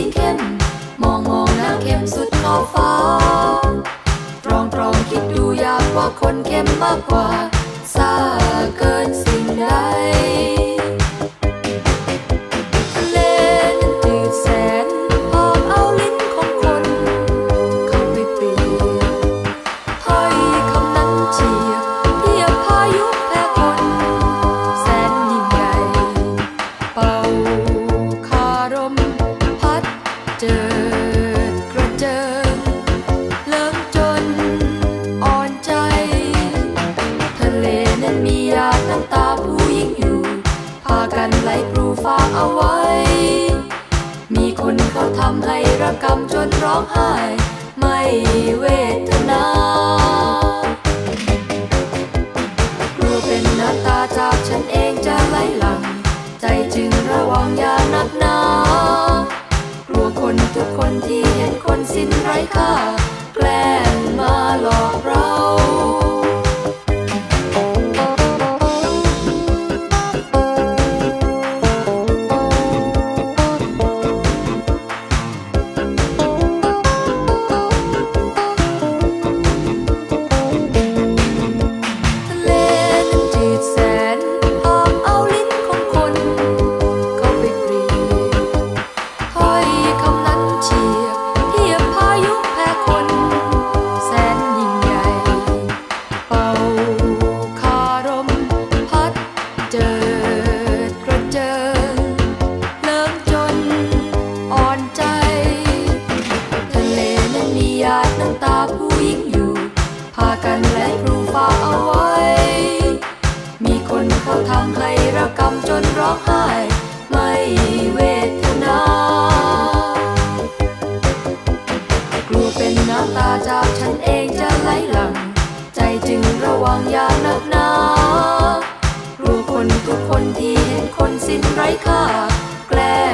ีเข้ม มองมองแล้วเข้มสุดขอบฟ้าตรองตรองคิดดูอยากว่าคนเข้มมากกว่าซาเกินสิ่งใด กันไหลพรูฝากเอาไว้ มีคนเขาทำให้ระกำจนร้องไห้ ไม่เวทนากลัวเป็นน้ำตาจากฉันเองจะไหลหลัง ใจจึงระวังอย่านักหนากลัวคนทุกคนที่เห็นคนสิ้นไร้ค่า ฝากเอาไว้ มีคนเขาทำให้ระกำจนร้องไห้ ไม่เวทนา กลัวเป็นน้ำตาจากฉันเองจะไหลหลัง ใจจึงระวังอย่านักหนา กลัวคนทุกคนที่เห็นคนสิ้นไร้ค่า แกล้